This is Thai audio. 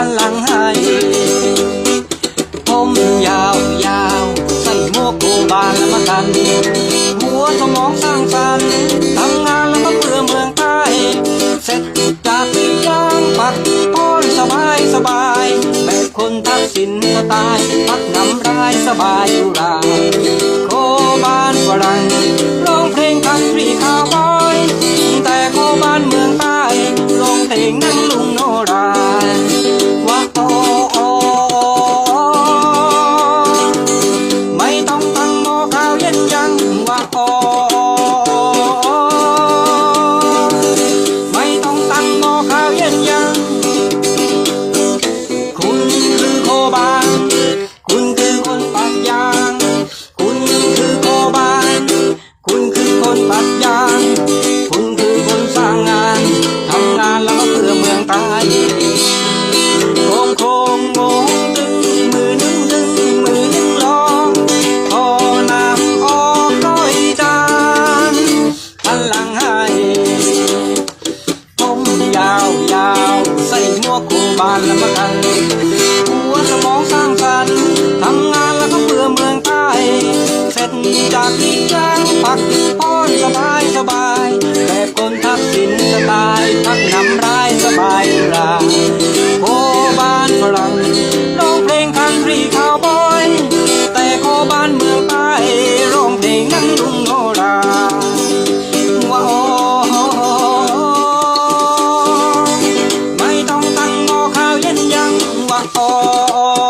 พลังให้ผมยาวยาวใส่หมโกบาลมาตัน หัวสมองสร้างสรรค์ทำงานแล้วก็เพื่อเมืองใต้เสร็จจากยางปักพอนสบายสบายแบบคนทักสินสไตล์พักนำรายสบายอุราโคบานฝรั่งร้องเพลงคันทรีคาวบอยแต่โคบานเมืองใต้ร้องเพลงนั้น วยาวใส่หมวกโมบานและมังหัวสมองสร้างสรรค์ Oh.